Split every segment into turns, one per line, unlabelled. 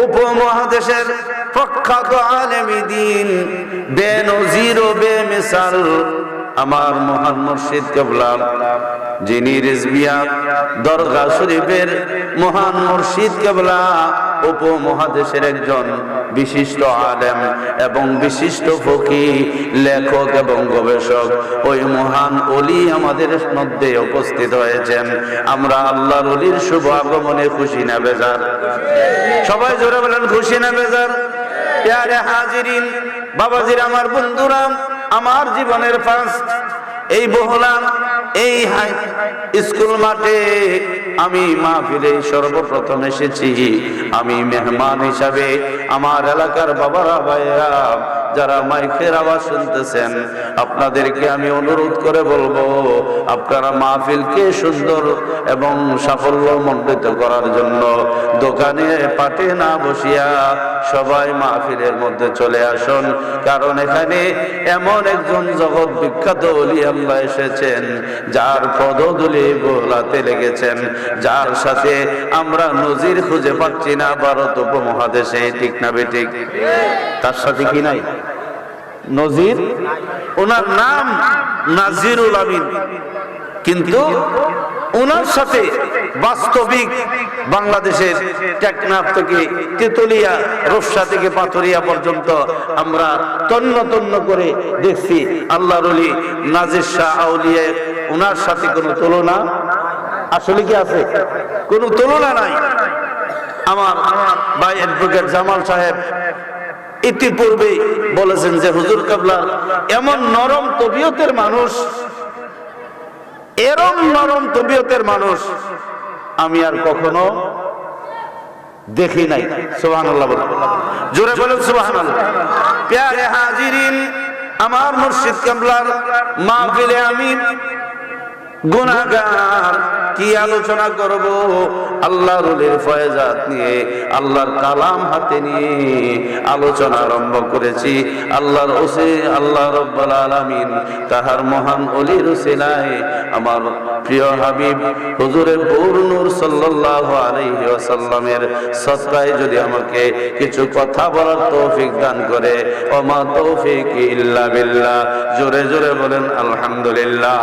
উপমহাদেশের প্রখ্যাত আলেমী দিন বেনজির ও বেমিসাল আমার মহান মুর্শিদ কেবলা যিনি রেজবিয়া দরগা শরীফের মহান মুর্শিদ কেবলা, উপমহাদেশের একজন বিশিষ্ট আলেম এবং বিশিষ্ট ফকি লেখক এবং গবেষক। ওই মহান অলি আমাদের মধ্যে উপস্থিত হয়েছেন। আমরা আল্লাহর অলির শুভ আগমনে খুশি না বেজার? সবাই জোরে বলেন, খুশি না বেজার? হাজিরিন, বাবাজির, আমার বন্ধুরা আমার জীবনের ফার্স্ট এই বহলাম এই হাই, স্কুল মাঠে আমি মাহফিলে সর্বপ্রথম এসেছি। আমি মেহমান হিসাবে আমার এলাকার বাবারা, ভাইয়েরা, যারা মাইকের আওয়াজ শুনতেছেন, আপনাদেরকে আমি অনুরোধ করে বলব, আপনারা মাহফিলকে সুন্দর এবং সাফল্য মণ্ডিত করার জন্য দোকানে, পাটে না বসিয়া সবাই মাহফিলের মধ্যে চলে আসুন। কারণ এখানে এমন একজন জগৎ বিখ্যাত অলি আল্লাহ এসেছেন, যার পদদুলি গোলাতে লেগেছেন, যার সাথে আমরা নজির খুঁজে পাচ্ছি না ভারত উপমহাদেশে, ঠিক না বেঠিক তার সাথে কি নাই? নজির? ওনার নাম নাজিরুল আমিন। কিন্তু ওনার সাথে বাস্তবিক বাংলাদেশের টেকনাফ থেকে তেতুলিয়া রফসা থেকে পাথরিয়া পর্যন্ত আমরা তন্ন তন্ন করে দেখছি। আল্লাহ রলি নাজির শাহ আউলিয়া ওনার সাথে কোনো তুলনা আসলে কি আছে? কোনো তুলনা নাই। আমার ভাই অ্যাডভোকেট জামাল সাহেব ইতিপূর্বে বলেছেন যে, হুজুর কাবলা, এমন নরম তবিয়তের মানুষ এরম নরম তবিয়তের মানুষ আমি আর কখনো দেখি নাই। সোহান জোরে বলেন সোহান আমার মুর্শিদ কাবলার মাহফিলে আমি গুনাগার কি আলোচনা করব? আল্লাহর রুলের ফয়জাত নিয়ে, আল্লাহর কালাম হাতে নিয়ে আলোচনা আরম্ভ করেছি। আল্লাহর ওসে, আল্লাহ রব্বুল আলামিন তাহার মহান অলির ওসিলায় আমার প্রিয় হাবিব হুজুরের পূর্ণুর সাল্লাল্লাহু আলাইহি ওয়াসাল্লামের সৎকায় যদি আমাকে কিছু কথা বলার তৌফিক দান করে, ওমা তৌফিক ইল্লা বিল্লাহ। জোরে জোরে বলেন, আলহামদুলিল্লাহ।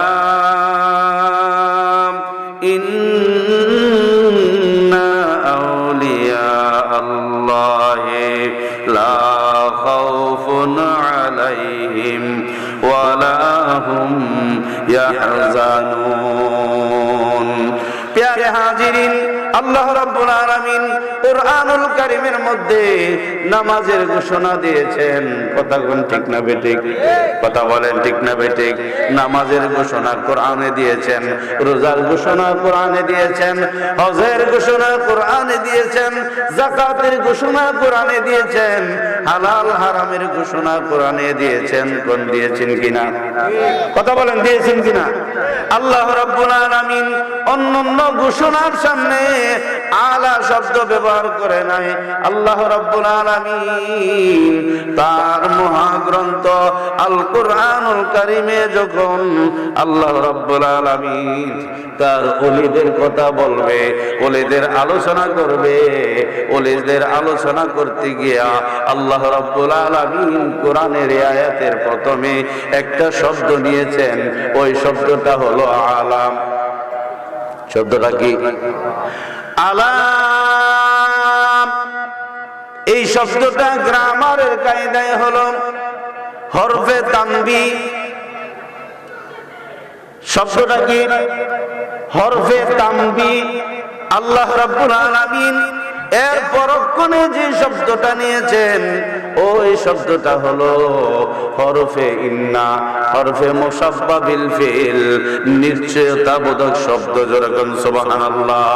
يحزنون প্যারে হাজিরিন আল্লাহ রাব্বুল আলামিন কোরআনুল কারীমের মধ্যে নামাজের ঘোষণা দিয়েছেন। কথা কোন ঠিক না বেঠিক? কথা বলেন ঠিক না বেঠিক? নামাজের ঘোষণা কোরআনে দিয়েছেন, রোজার ঘোষণা কোরআনে দিয়েছেন, হজের ঘোষণা কোরআনে দিয়েছেন, যাকাতের ঘোষণা কোরআনে দিয়েছেন, হালাল হারামের ঘোষণা কোরআনে দিয়েছেন। কোন দিয়েছেন কিনা? কথা বলেন, দিয়েছেন কিনা? আল্লাহ রাব্বুল আলামিন অন্যান্য ঘোষণার সামনে আলা শব্দ ব্যবহার করে নাই। আল্লাহ রাব্বুল আলামিন তার মহাগ্রন্থ আল কোরআনুল কারিমে যখন আল্লাহ রাব্বুল আলামিন তার ওলিদের কথা বলবে, ওলিদের আলোচনা করবে, ওলিদের আলোচনা করতে গিয়া আল্লাহ রাব্বুল আলামিন কোরআনের আয়াতের প্রথমে একটা শব্দ নিয়েছেন। ওই শব্দটা হলো আলাম। শব্দটা কি? আলাম। এই শব্দটা গ্রামারের কায়দায় হলো হরফে তাম্বি শব্দটা কি? হরফে তাম্বি আল্লাহ রাব্বুল আলামিন এর পরক্ষণে যে শব্দটা নিয়েছেন ওই শব্দটা হলো হরফে ইন্না, হরফে মুসাব্বা বিল ফিল নিশ্চয়তা বোধক শব্দ যেরকম সুবহানাল্লাহ।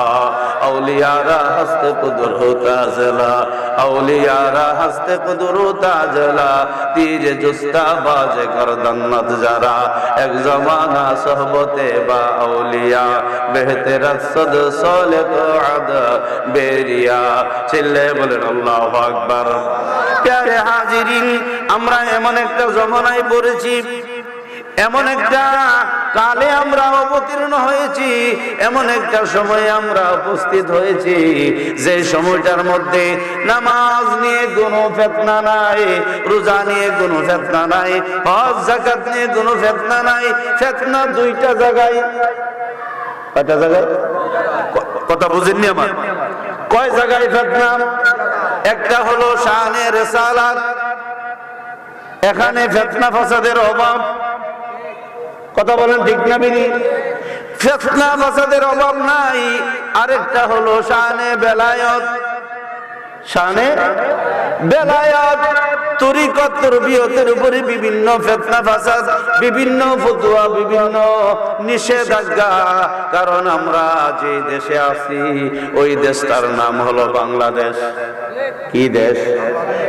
আউলিয়ারা হস্তে কুদুর আউলিয়ারা হস্তে কুদুর তীরে জুস্তা বাজে গরদান্নত যারা, এক জমানা সহবতে বা আউলিয়া, বেহতে রসদ সলে তো বেরিয়া, চিল্লে বলেন আল্লাহু আকবার। প্যারে হাজিরিন, আমরা এমন একটা জমানায় পড়েছি, এমন একটা কালে আমরা অবতীর্ণ হয়েছি, এমন একটা সময়ে আমরা উপস্থিত হয়েছি, যে সময়টার মধ্যে নামাজ নিয়ে কোনো ফেতনা নাই, রোজা নিয়ে কোনো ফেতনা নাই, হজ জাকাত নিয়ে কোনো ফেতনা নাই, ফেতনা দুইটা জায়গায়। কয়টা জায়গায়? কথা বুঝেননি আমার? কয় জায়গায় ফেতনা? একটা হলো শাহের রেসালাত, এখানে ফেতনা ফাসাদের অভাব। কথা বলেন ঠিক না বিনি ফেতনা ফাসাদের অভাব নাই। আরেকটা হলো শাহানে বেলায়ত। শানে? বেলায়ত উপরে বিভিন্ন বিভিন্ন বিভিন্ন নিষেধাজ্ঞা। কারণ আমরা যে দেশে ওই দেশটার নাম হলো বাংলাদেশ। দেশ?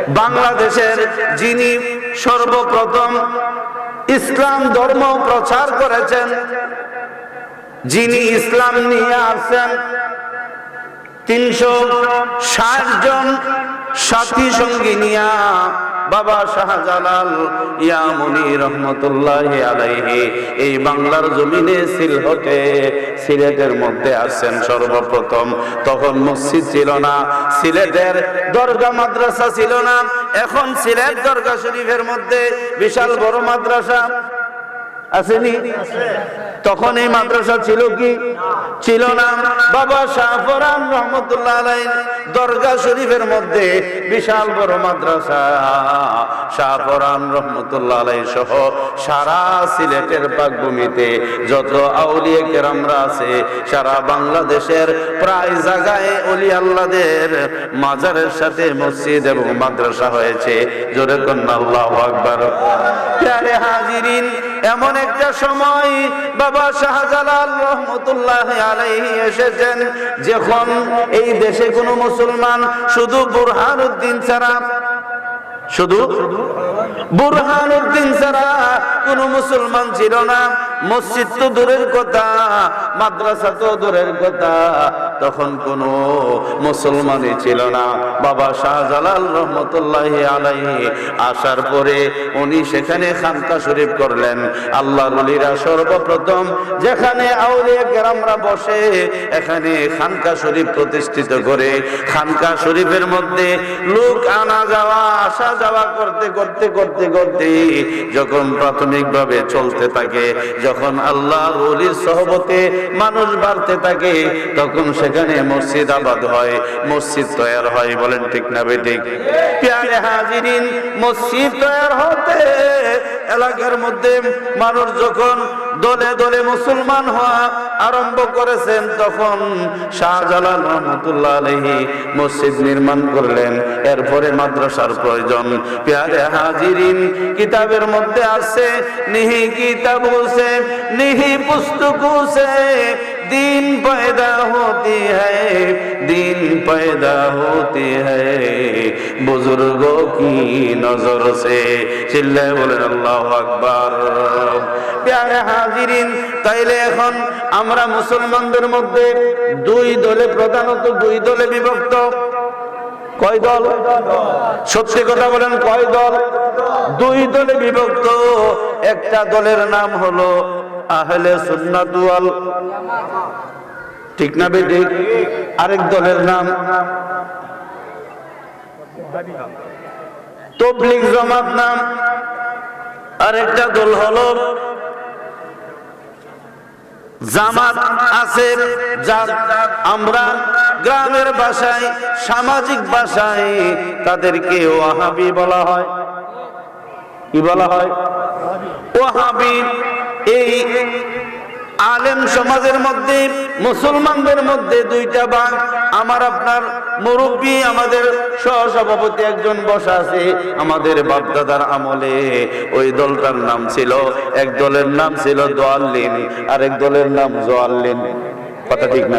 বাংলাদেশের যিনি সর্বপ্রথম ইসলাম ধর্ম প্রচার করেছেন, যিনি ইসলাম নিয়ে আসছেন তিনশো ষাট জন সাথী সঙ্গী নিয়া বাবা শাহজালাল ইয়ামুনি রহমতুল্লাহ আলাইহি এই বাংলার জমিনে সিলহটে সিলেটের মধ্যে আসছেন সর্বপ্রথম। তখন মসজিদ ছিল না, সিলেটের দরগা মাদ্রাসা ছিল না। এখন সিলেট দরগা শরীফের মধ্যে বিশাল বড় মাদ্রাসা আসেনি তখন এই মাদ্রাসা ছিল কি? ছিল না। বাবা শাহফরান রহমতুল্লাহ দরগা শরীফের মধ্যে বিশাল বড় মাদ্রাসা। শাহফরান রহমতুল্লাহ সহ সারা সিলেটের পাকভূমিতে যত আউলিয়া কেরামরা আছে, সারা বাংলাদেশের প্রায় জায়গায় অলি আল্লাদের মাজারের সাথে মসজিদ এবং মাদ্রাসা হয়েছে। জোরে কন্যা আল্লাহ আকবার। হাজিরিন, এমন একটা সময় বাবা শাহজালাল রহমতুল্লাহ আলাইহি এসেছেন। যখন এই দেশে কোনো মুসলমান শুধু বুরহান উদ্দিন ছাড়া, শুধু বুরহান উদ্দিন ছাড়া কোনো মুসলমান ছিল না মসজিদ তো দূরের কথা, মাদ্রাসা তো দূরের কথা। তখন কোন মুসলমানই ছিল না। বাবা শাহজালাল রহমতুল্লাহ আলাইহি আসার পরে উনি সেখানে খানকা শরীফ করলেন। আল্লাহর ওলিরা সর্বপ্রথম যেখানে আউলিয়া কেরামরা বসে, এখানে খানকা শরীফ প্রতিষ্ঠিত করে। খানকা শরীফের মধ্যে লোক আনা যাওয়া, আসা যাওয়া করতে করতে করতে করতে যখন প্রাথমিকভাবে চলতে থাকে যখন আল্লাহর ওলির সহবতে মানুষ বাড়তে থাকে, তখন সেখানে মসজিদ আবাদ হয়, মসজিদ তৈরি হয়, বলেন ঠিক না বেঠিক প্যারে হাজিরিন, মসজিদ তৈরি হতে এলাকার মধ্যে মানুষ যখন দলে দলে মুসলমান হওয়া আরম্ভ করেছেন, তখন শাহজালাল রহমতুল্লাহ আলহি মসজিদ নির্মাণ করলেন। এরপরে মাদ্রাসার প্রয়োজন। প্যারে হাজিরিন কিতাবের মধ্যে আছে, নিহি কিতাব সে নিহি পুস্তক সে दिन पैदा होती है दिन पैदा होती है बुजुर्गों की नजर से চিল্লায় বলেন আল্লাহ আকবার প্যারে হাজিরিন তাইলে এখন আমরা মুসলমানদের মধ্যে দুই দলে প্রধানত দুই দলে বিভক্ত কয় দল? সত্যি কথা বলেন, কয় দল? দুই দলে বিভক্ত, একটা দলের নাম হলো আহলে সুন্নাত ওয়াল। ঠিক না বেটি আরেক দলের নাম তবলিগ জমাত নাম। আরেকটা দল হলো জামাত আছে যা আমরা গ্রামের ভাষায়, সামাজিক ভাষায় তাদেরকে ওয়াহাবি বলা হয়। কি বলা হয়? ওয়াহাবি, এই আলেম সমাজের মধ্যে, মুসলমানদের মধ্যে দুইটা ভাগ আমার আপনার মুরব্বী, আমাদের সহসভাপতি একজন বসা আছে আমাদের বাপদাদার আমলে। ওই দলটার নাম ছিল, এক দলের নাম ছিল দোয়াল্লিন আর এক দলের নাম জোয়াল্লিন। কথা ঠিক না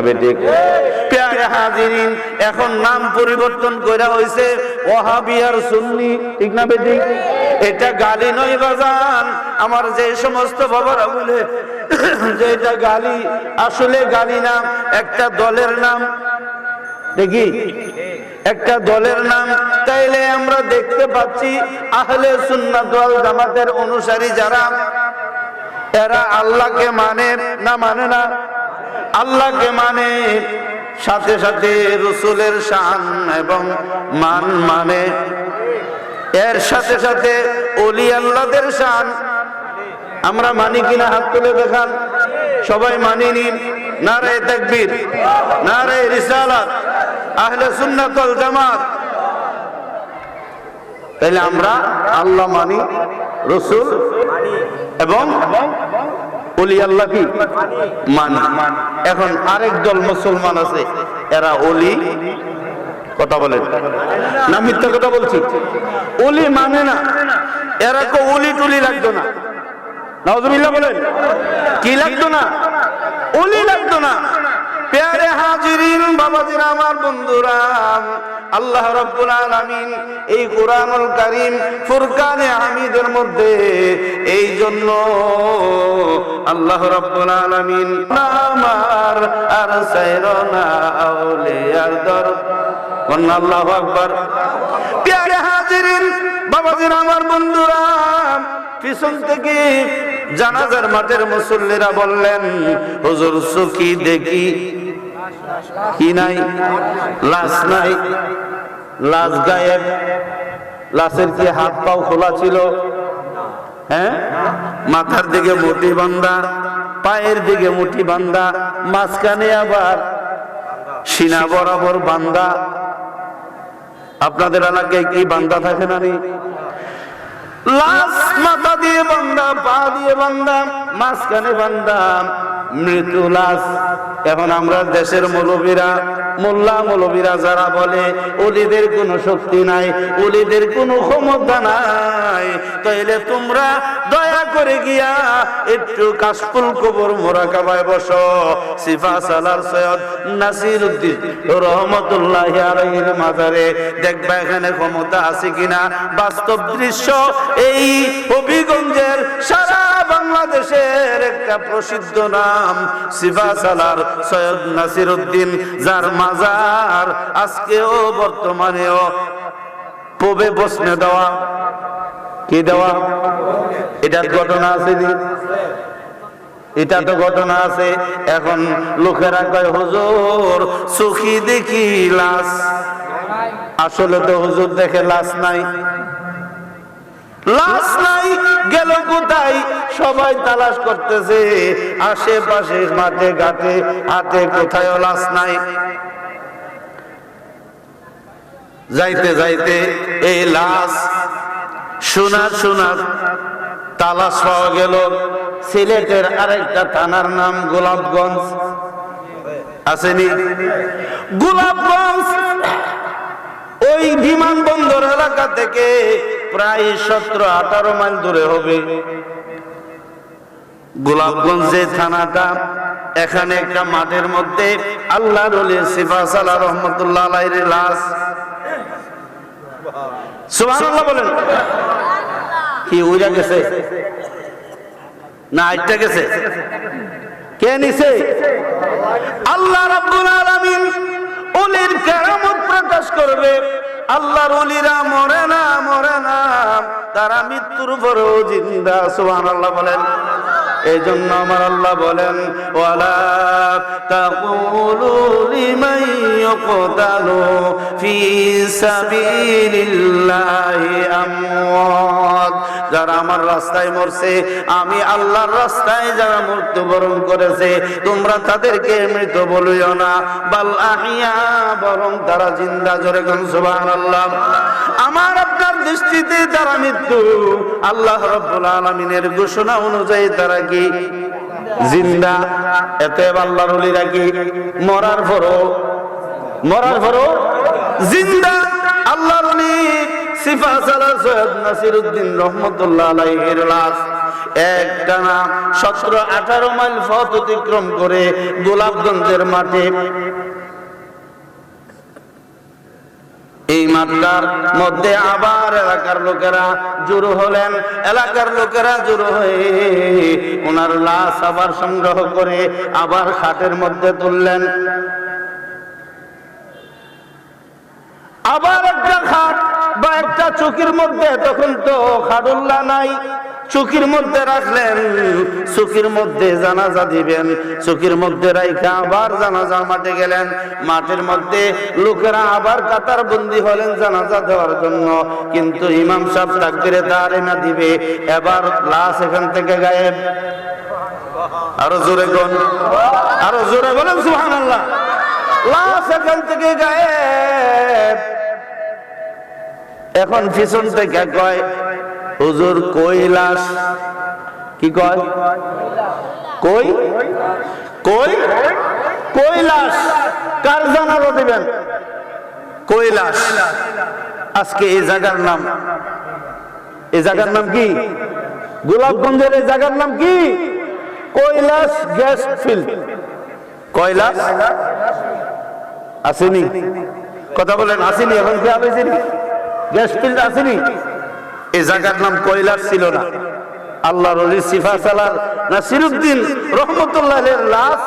হাজিরিন, এখন নাম পরিবর্তন করা হয়েছে ওহাবিয়ার সুন্নি। ঠিক না বেঠিক? এটা গালি নয় বাজান। আমার যে সমস্ত বাবারা বলে, যে এটা গালি, আসলে গালি নাম একটা দলের নাম। দেখি, একটা দলের নাম। তাইলে আমরা দেখতে পাচ্ছি আহলে সুন্নাত ওয়াল জামাতের অনুসারী যারা, এরা আল্লাহকে মানে না মানে না? আল্লাহকে মানে সাথে সাথে রসুলের শান এবং মান মানে। এর সাথে সাথে অলি আল্লাহদের শান। আমরা মানি কিনা হাত তুলে দেখান। সবাই মানি নিন। নারে তাকবীর নারে রিসালাত, আহলে সুন্নাত ওয়াল জামাত। তাহলে আমরা আল্লাহ মানি, রসুল এবং অলি আল্লাহ কি? মানি। এখন আরেক দল মুসলমান আছে, এরা অলি কথা বলেন। না মিথ্যা কথা বলছি। অলি মানে না। এরা তো অলি টুলি লাগতো না। কি লাগতো না? লাগতো না। হাজিরিন এই মধ্যে এই জন্য আল্লাহ রাব্বুল আলামিন আমার আর সাইরনা আউলিয়ার জানাজার মুসল্লিরা বললেন দেখি? কি নাই? লাশ নাই। গায়েব। লাশের কি হাত পাও খোলা ছিল? হ্যাঁ? মাথার দিকে মুঠি বান্ধা, পায়ের দিকে মুঠি বান্ধা, মাঝখানে আবার সিনা বরাবর বান্ধা আপনাদের এলাকায় কি বান্দা থাকে না নি? লাশ দিয়ে দিয়ে মাঝখানে মৃত্যু লাশ এখন আমরা দেশের মৌলবীরা মোল্লা মৌলবীরা যারা বলে অলিদের কোনো শক্তি নাই অলিদের কোনো ক্ষমতা নাই, তাইলে তোমরা দয়া করে গিয়া একটু কাশফুল কবর মোরাকাবায় বসো। সিফা সালার সৈয়দ নাসির উদ্দিন রহমতুল্লাহ আলাইহির মাজারে, দেখবা এখানে ক্ষমতা আছে কিনা? বাস্তব দৃশ্য এই হবিগঞ্জের সারা বাংলাদেশের একটা প্রসিদ্ধ নাম সৈয়দ নাসির উদ্দিন যার মাজার আজকেও বর্তমানেও পবে বসনে দেওয়া। কি দেওয়া? এটার ঘটনা আছে এটা তো ঘটনা আছে। এখন লোকেরা কয়, হুজুর সুখী দেখি লাশ। আসলে তো হুজুর দেখে লাশ নাই। লাশ নাই। গেল কোথায়? সবাই তালাশ করতেছে আশেপাশে মাঠে ঘাটে হাতে কোথায় লাশ নাই। যাইতে যাইতে এই লাশ সোনার সোনার তালাশ পাওয়া গেল। সিলেটের আরেকটা থানার নাম গোলাপগঞ্জ। আসেনি? গোলাপগঞ্জ, ওই বিমানবন্দর এলাকা থেকে প্রায় সতেরো আঠারো মাইল দূরে হবে। গোলাপগঞ্জ থানাটা এখানে একটা মাঠের মধ্যে আল্লাহ রহমতুল্লাহ আলাইহির লাশ। সুবহানাল্লাহ বলেন। কি উইরা গেছে? না আইটা গেছে। কে নিছে? আল্লাহ রাব্বুল আলামিন ওলির কেরামত প্রকাশ করবে। আল্লাহর অলিরা মরে না মরে না। তারা মৃত্যুর পরেও জিন্দা, সুবহানাল্লাহ বলেন। এই জন্য আমার আল্লাহ বলেন, ওয়ালা যারা আমার রাস্তায় মরছে, আমি আল্লাহর রাস্তায় যারা মৃত্যুবরণ করেছে, তোমরা তাদেরকে মৃত বলিও না। বাল আহিয়া, বরং তারা জিন্দা, জোরে কোন সুবহানাল্লাহ। আমার আপনার দৃষ্টিতে তারা মৃত্যু, আল্লাহ রব্বুল আলামিনের ঘোষণা অনুযায়ী তারা কি? জিন্দা। এতে আল্লাহর ওলিরা কি? মরার পরও মরার পরও জিন্দা। আল্লাহর ওলি গোলাপগঞ্জের মাঠে। এই মাঠটার মধ্যে আবার এলাকার লোকেরা জড়ো হলেন। এলাকার লোকেরা জড়ো হয়ে ওনার লাশ আবার সংগ্রহ করে আবার খাটের মধ্যে তুললেন। আবার একটা খাট বা একটা চুকির মধ্যে, তখন তো খাটুল্লা নাই। চুকির মধ্যে রাখলেন, চুকির মধ্যে জানাজা দিবেন। চুকির মধ্যে রাইখা আবার জানাজা মাঠে গেলেন। মাঠের মধ্যে লোকেরা আবার কাতার বন্দি হলেন জানাজা দেওয়ার জন্য। কিন্তু ইমাম সাহেব তাকবিরে তারিমা দিবে। এবার লাশ এখান থেকে গায়েব। আরও জোরে কোন আরও জোরে বলেন, সুবহানাল্লাহ। লাশ এখান থেকে গায়েব। এখন পিছন থেকে কয়, হুজুর কই লাশ কি কয়? কই? কই? কৈলাস। কার জানালো দিবেন? কৈলাস। আজকে এই জায়গার নাম। এই জায়গার নাম কি? গোলাপগঞ্জের এই জায়গার নাম কি? Kailash gas field. কৈলাস? আসেনি। কথা বলেন, আসেনি এখন কি আবেছেনি গ্যাস ফিল্ড আসেনি? এই জায়গার নাম কৈলাস ছিল না। আল্লাহ রলি সিফা সালার নাসিরুদ্দিন রহমতুল্লাহ লাশ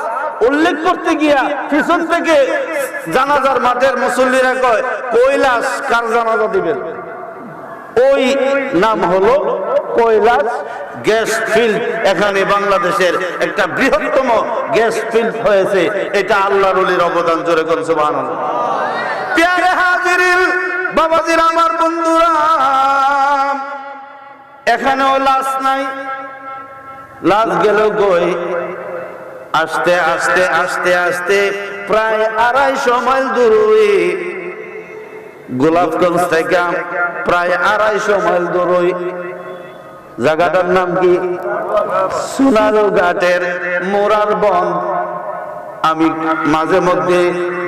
উল্লেখ করতে গিয়া পিছন থেকে জানাজার মাঠের মুসল্লিরা কয়, কৈলাস কার জানাজা দিবেন? ওই নাম হলো কৈলাস গ্যাস ফিল্ড। এখানে বাংলাদেশের একটা বৃহত্তম গ্যাস ফিল্ড হয়েছে। এটা আল্লাহ রলির অবদান, জোরে প্যারে হাজিরিন বাবাজির আমার বন্ধুরা, এখানেও লাশ নাই। লাশ গেল গই আস্তে আস্তে আস্তে আস্তে প্রায় আড়াইশো মাইল দূরই। গোলাপগঞ্জ থেকে প্রায় আড়াইশো মাইল দূরই। জায়গাটার নাম কি? সোনারু ঘাটের মোরার বন। আমি মাঝে মধ্যে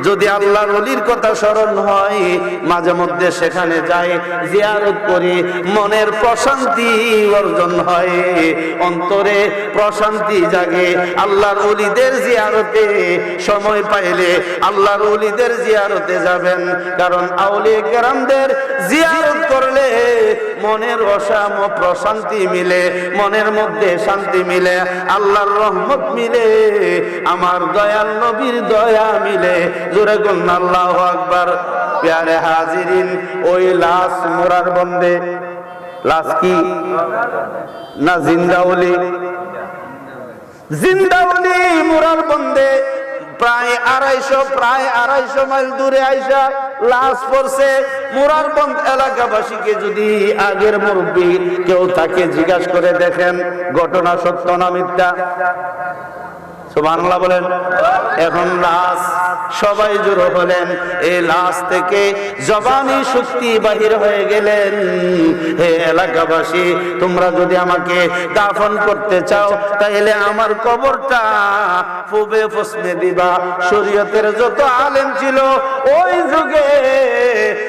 যদি আল্লাহর অলির কথা স্মরণ হয়, মাঝে মধ্যে সেখানে যাই, জিয়ারত করি, মনের প্রশান্তি অর্জন হয়। অন্তরে প্রশান্তি জাগে, আল্লাহর অলিদের জিয়ারতে সময় পাইলে আল্লাহর অলিদের জিয়ারতে যাবেন। কারণ আউলি গ্রামদের জিয়ারত করলে মনের অসাম প্রশান্তি মিলে, মনের মধ্যে শান্তি মিলে, আল্লাহর রহমত মিলে, আমার দয়াল নবীর দয়া মিলে জোরে আল্লাহ আকবার। প্যারে হাজিরিন, ওই লাশ মোরার বন্দে। লাশ কি? না জিন্দাউলি জিন্দাউলি মোরার বন্দে। প্রায় আড়াইশো প্রায় আড়াইশো মাইল দূরে আইসা লাশ পড়ছে। মুরার বন্ধ এলাকাবাসীকে যদি আগের মুরব্বী কেউ তাকে জিজ্ঞাসা করে দেখেন, ঘটনা সত্য না মিথ্যা? বাংলা বলেন। এখন লাশ, সবাই জড়ো হলেন। এই লাশ থেকে জবানি শক্তি বাহির হয়ে গেলেন। হে এলাকাবাসী, তোমরা যদি আমাকে দাফন করতে চাও তাহলে আমার কবরটা পূবে পশ্চিমে দিবা। শরীয়তের যত আলেম ছিল, ওই যুগে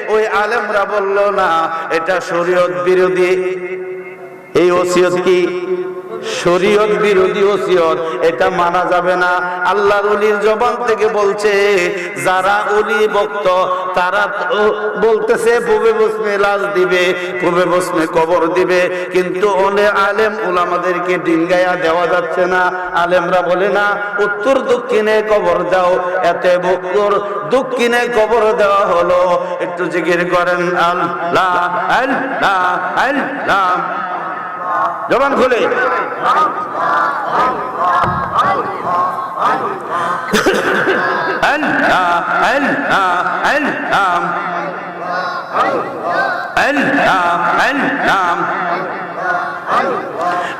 ওই আলেমরা বলল, না, এটা শরীয়ত বিরোধী। এই ওসিয়ত কি? শরীয়ত বিরোধী ওসিয়ত, এটা মানা যাবে না। আল্লাহর উলির জবান থেকে বলছে, যারা উলি ভক্ত, তারা বলতেছে পূবে বসমে লাশ দিবে পূবে বসমে কবর দিবে, কিন্তু ওনে আলেম উলামাদেরকে ডিঙ্গায়া দেওয়া যাচ্ছে না। আলেমরা বলে, না, উত্তর দক্ষিণে কবর দাও। এতে বক্তর দক্ষিণে কবর দেওয়া হলো। একটু জিকির করেন, আল্লাহ আল্লাহ আল্লাহ। জবান খুলে।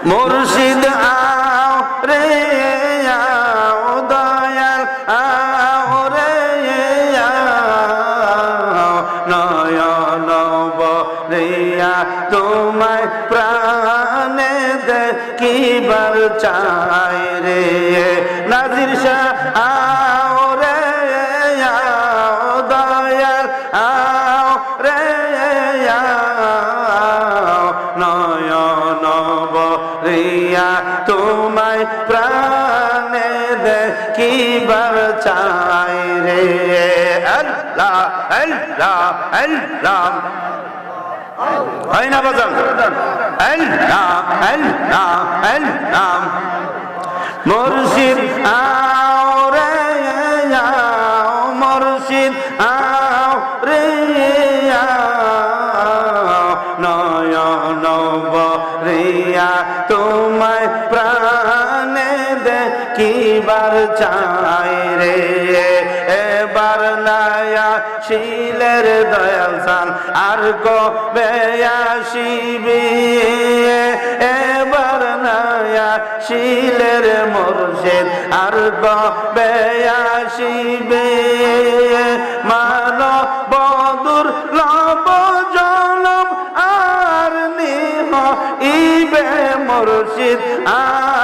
মুর্শিদ আও দে দেখিবার চাই রে। নাজির শাহ, আও রে, আও দয়াল, আও রে, আও নয়ন বরিয়া। তোমায় প্রাণে দেখিবার চাই রে। আল্লাহ আল্লাহ আল্লাহ। হয় না বাজান। আল্লাহ আল্লাহ আল্লাহ মুর্শিদ আও রে আও, মুর্শিদ আও রে আও। নয়ন বরিয়া তোমায় প্রাণে দেখিবার চাই রে। এবার নায়া শিলের দয়াল আর কবে আসিবি? এবার নায়া শিলের মুর্শিদ আর কবে আসিবে? মান বদুর লব জনম আর নিহ ইবে মুর্শিদ আও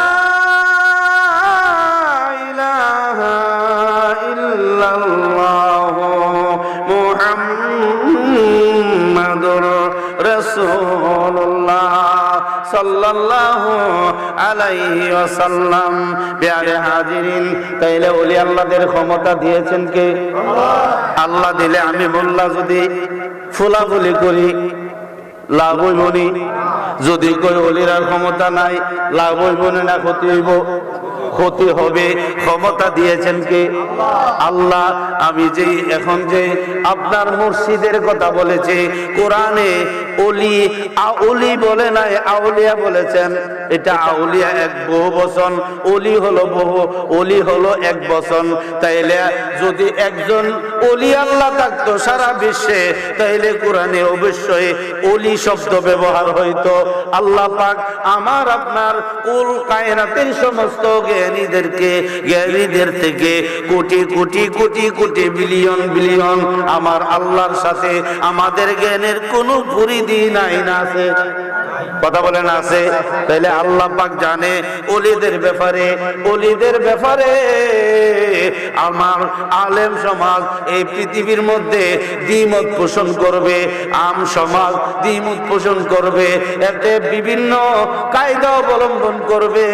সাল্লাল্লাহু আলাইহি ওয়াসাল্লাম হাজিরিন। তাইলে ওলি আল্লাহদের ক্ষমতা দিয়েছেন কে? আল্লাহ দিলে আমি মোল্লা যদি ফুলাফুলি করি লাভ হইব নি যদি কই অলিরার ক্ষমতা নাই লাভ হইব না ক্ষতি হইব? ক্ষতি হবে। ক্ষমতা দিয়েছেন কে? আল্লাহ। আমি যে এখন যে আপনার মসজিদের কথা বলেছে, কোরআনে অলি আউলি বলে নাই, আউলিয়া বলেছেন। এটা আউলিয়া এক বহু বচন, অলি হলো বহু, অলি হলো এক বচন। তাইলে যদি একজন অলি আল্লাহ থাকতো সারা বিশ্বে, তাইলে কোরআনে অবশ্যই অলি শব্দ ব্যবহার হইতো। আল্লাহ পাক আমার, আপনার কুল কায়নাতের সমস্ত জ্ঞানীদেরকে, জ্ঞানীদের থেকে কোটি কোটি কোটি কোটি বিলিয়ন বিলিয়ন আমার আল্লাহর সাথে আমাদের জ্ঞানের কোনো পরিধি কথা বলেন, আছে। তাইলে আল্লাহ পাক জানে অলিদের ব্যাপারে। অলিদের ব্যাপারে আমার আলেম সমাজ এই পৃথিবীর মধ্যে দ্বিমত পোষণ করবে, আম সমাজ দ্বিমত পোষণ করবে, এতে বিভিন্ন কায়দা অবলম্বন করবে,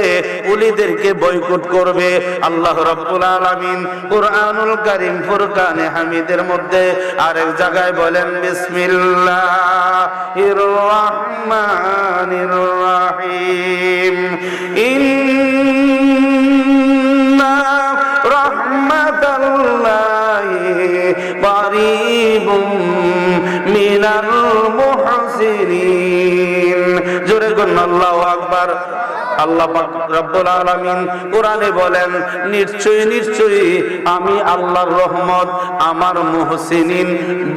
অলিদেরকে বয়কট করবে। আল্লাহ রাব্বুল আলামিন কুরআনুল কারীম, ফুরকানে হামিদের মধ্যে আরেক জায়গায় বলেন বিসমিল্লাহির রহমানির রহিম ইন্না রাহমাতাল্লাহি কারীবুম মিনাল মুহসিনিন জোরে কোন আল্লাহু আকবার। আল্লাহ রব্বুল আলামিন কোরআনে বলেন, নিশ্চয়ই নিশ্চয়ই আমি আল্লাহর রহমত, আমার মুহসিনিন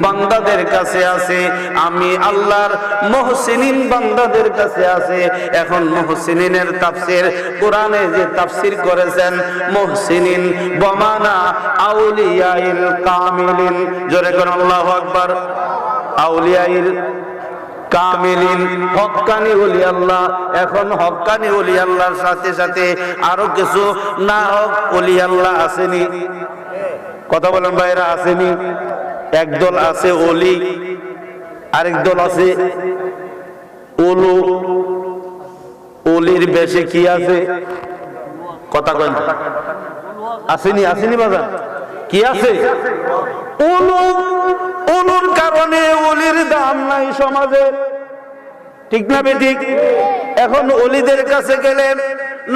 বান্দাদের কাছে আছে, আমি আল্লাহর মুহসিনিন বান্দাদের কাছে আছে। এখন মুহসিনিনের তাফসীর, কোরআনে যে তাফসীর করেছেন, মুহসিনিন বমানা আউলিয়াইল কামিলিন। জোরে কোন আল্লাহু আকবার। আউলিয়াইল কামিলিন, হক্কানি ওলি আল্লাহ। এখন হক্কানি ওলি আল্লাহর সাথে সাথে আরও কিছু না হক ওলি আল্লাহ আসেনি। কথা বলেন ভাইরা আসেনি। একদল আছে ওলি, আরেক দল আছে ওলু। ওলির বেশে কি আছে? কথা কন আসেনি আসেনি বাজার। কি আছে? উলু উলুর কারণে উলির দাম নাই সমাজে। ঠিক না বেঠিক? এখন অলিদের কাছে গেলেন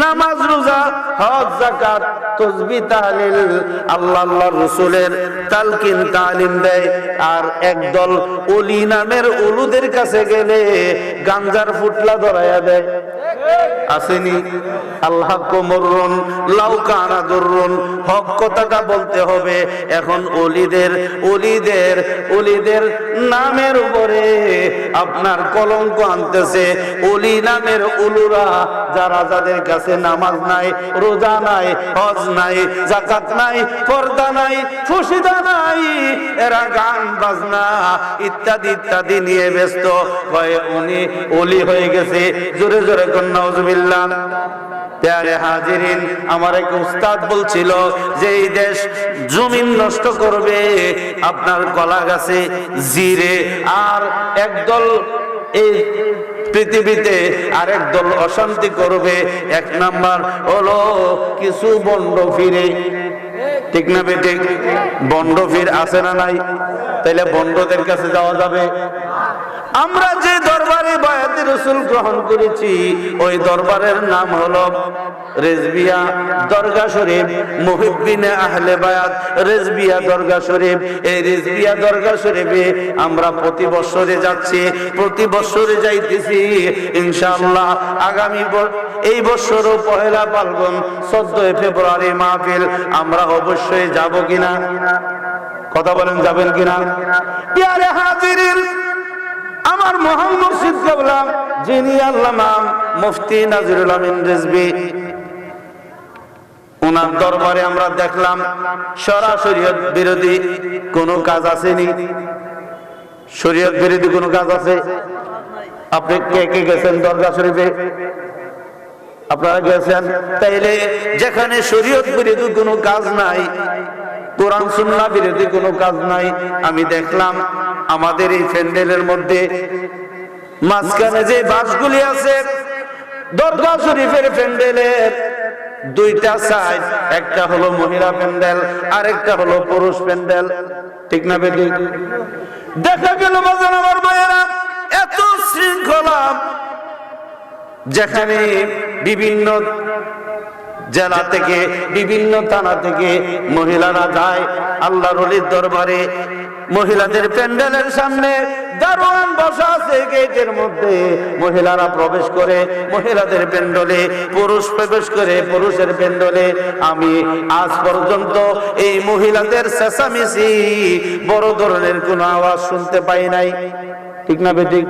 নামাজ, রোজা, হজ জাকাত তসবি, তাহলিল, আল্লাহ আল্লাহ রসুলের তালকিন, তালিম দেয়। আর একদল অলি নামের অলুদের কাছে গেলে গাঞ্জার ফুটলা ধরাইয়া দেয়। আসেনি? আল্লাহ কোমরুন লাউকানা দুরুন হক কথাটা বলতে হবে। এখন অলিদের অলিদের অলিদের নামের উপরে আপনার কলঙ্ক আনতেছে। অলি নামের উলুরা যারা যাদের কাছে নামাজ নাই, রোজা নাই, হজ নাই জাকাত নাই, পর্দা নাই, খুশিদা নাই, এরা গান বাজনা ইত্যাদি ইত্যাদি নিয়ে ব্যস্ত। হয় উনি অলি হয়ে গেছে। জোরে জোরে কন্যা উজবিল্লাহ প্যারে হাজিরিন, আমার এক উস্তাদ বলছিল যে এই দেশ জমিন নষ্ট করবে, আপনার কলা গাছে জিরে, আর একদল এই পৃথিবীতে আরেক দল অশান্তি করবে, এক নাম্বার হলো কিছু বন্ড ফিরে। ঠিক না বেটে বন্ড ফির আছে না নাই? তাইলে বন্ডদের কাছে যাওয়া যাবে। আমরা যে দরবারে বায়াতি রসুল গ্রহণ করেছি, ওই দরবারের নাম হলো রেজবিয়া দরগা শরীফ মুহিব্বিনে আহলে বায়াত, রেজবিয়া দরগা শরীফ। এই রেজবিয়া দরগা শরীফে আমরা প্রতি বছরে যাচ্ছি, প্রতি বছরে যাইতেছি, ইনশাআল্লাহ আগামী এই বছরও পহেলা পালগুন চোদ্দই ফেব্রুয়ারি মাহফিল, আমরা অবশ্যই যাব কিনা? কথা বলেন, যাবেন কিনা? হাজিরিন আমার মহান মুর্শিদ কেবলা যিনি আল্লামা মুফতি নাজিরুল আমিন রিজভী। ওনার দরবারে আমরা দেখলাম, সরাসরি বিরোধী কোনো কাজ আসেনি। শরীয়ত বিরোধী কোনো কাজ আছে? আপনি কে কে গেছেন দরগা শরীফে? আপনারা গেছেন? তাইলে যেখানে শরীয়ত বিরোধী কোনো কাজ নাই কোরআন সুন্নাহ বিরোধী কোনো কাজ নাই। আমি দেখলাম আমাদের এই প্যান্ডেলের মধ্যে মাঝখানে যে বাসগুলি আছে, দরগা শরীফের প্যান্ডেলের দুইটা সাইড একটা হলো মহিলা প্যান্ডেল আর একটা হলো পুরুষ প্যান্ডেল। ঠিক না দেখা গেল আমার ভাইয়েরা, এত শৃঙ্খলা যেখানে বিভিন্ন জেলা থেকে, বিভিন্ন থানা থেকে মহিলারা যায় আল্লাহ রলির দরবারে। মহিলাদের প্যান্ডেলের সামনে দারোয়ান বসা আছে গেটের মধ্যে। মহিলারা প্রবেশ করে, মহিলাদের প্যান্ডলে, পুরুষ প্রবেশ করে পুরুষের প্যান্ডলে। আমি আজ পর্যন্ত এই মহিলাদের চেঁচামেচি, বড় ধরনের কোনো আওয়াজ শুনতে পাই নাই। ঠিক না বেঠিক?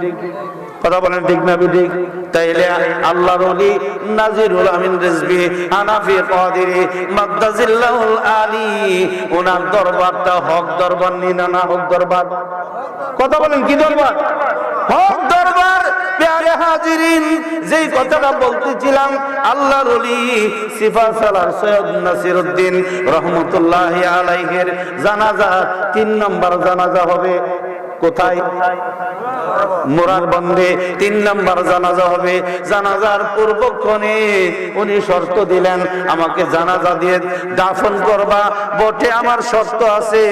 কথা বলেন ঠিক না বিঠিক? তাইলে আল্লাহর ওলি নাজিরুল আমিন রিজভি হানাফি কাদিরি, মাদ্দাজিল্লাহুল আলী। ওনার দরবারটা হক দরবার নি না না হক দরবার। কথা বলেন, কি দরবার? হক দরবার, প্যারে হাজিরিন। যেই কথাটা বলতেছিলাম, আল্লাহর ওলি সিফা সালার সৈয়দ নাসিরউদ্দিন রহমতুল্লাহি আলাইহির জানাজা, তিন নম্বর জানাজা হবে। কোথায়? মোরার বন্ধে তিন নাম্বার জানাজা হবে। জানাজার পূর্বক্ষণে উনি শর্ত দিলেন, আমাকে জানাজা দিয়ে দাফন করবা। বটে আমার শর্ত আছে।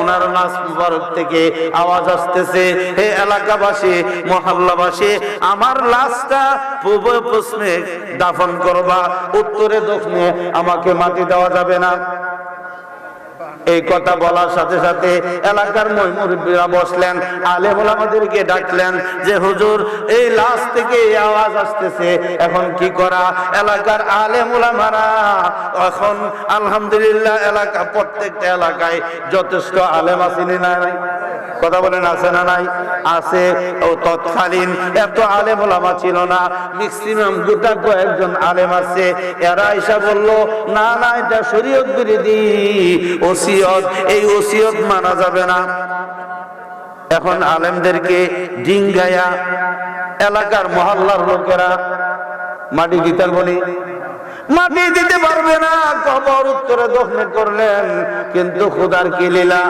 ওনার নাচ মুবারক থেকে আওয়াজ আসতেছে, হে এলাকাবাসী, মহল্লাবাসী, আমার লাশটা পূর্ব পশ্চিমে দাফন করবা। উত্তরে দক্ষিণে আমাকে মাটি দেওয়া যাবে না। এই কথা বলার সাথে সাথে এলাকার মুরব্বীরা বসলেন আলে ওলামাদেরকে ডাকলেন যে, হুজুর, এই লাশ থেকে এই আওয়াজ আসতেছে, এখন কি করা এলাকার আলে মোলামারা এখন, আলহামদুলিল্লাহ, এলাকা, প্রত্যেকটা এলাকায় যথেষ্ট আলেম আসেনি না? কথা বলেন, আছে না নাই? আছে। ও তৎকালীন, এত আলেম ওলামা ছিল না। ম্যাক্সিমাম গোটা কয়েকজন আলেম আছে। এরা এসে বলল, না না, এটা শরীয়ত বিরোধী। ওসিয়ত, এই ওসিয়ত মানা যাবে না। এখন আলেমদেরকে ডিঙ্গায়া এলাকার মহল্লার লোকেরা মাটি দিতে বলি, মাটি দিতে পারবে না। কবর উত্তরে দখলে করলেন, কিন্তু খুদার কি লীলা?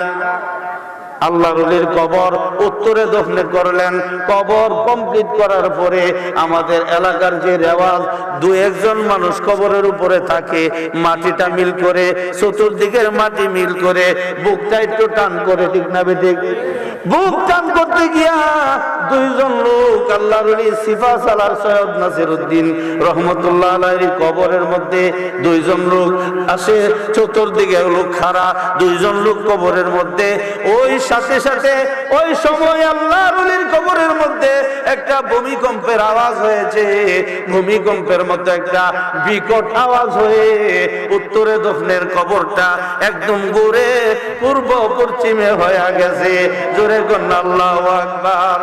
আল্লাহ রলির কবর উত্তরে দফনে করলেন। কবর কমপ্লিট করার পরে আমাদের এলাকার যে রেওয়াজ, দু একজন মানুষ কবরের উপরে থাকে, মাটিটা মিল করে, চতুর্দিকের মাটি মিল করে, বুকটা একটু টান করে, ঠিক না বেঠিক বুক টান করতে গিয়া দুইজন লোক আল্লাহর ওলি সিফা সালার সৈয়দ নাসির উদ্দিন রহমতুল্লাহ কবরের মধ্যে দুইজন লোক আসে, চতুর্দিকে লোক খাড়া, দুইজন লোক কবরের মধ্যে, ওই সাথে সাথে ওই সময় আল্লাহ রুলির কবরের মধ্যে একটা ভূমিকম্পের আওয়াজ হয়েছে। ভূমিকম্পের মধ্যে একটা বিকট আওয়াজ হয়ে উত্তরে দক্ষিণের কবরটা একদম ঘুরে পূর্ব পশ্চিমে হয়ে গেছে। জোরে কন্যা আল্লাহ আকবার।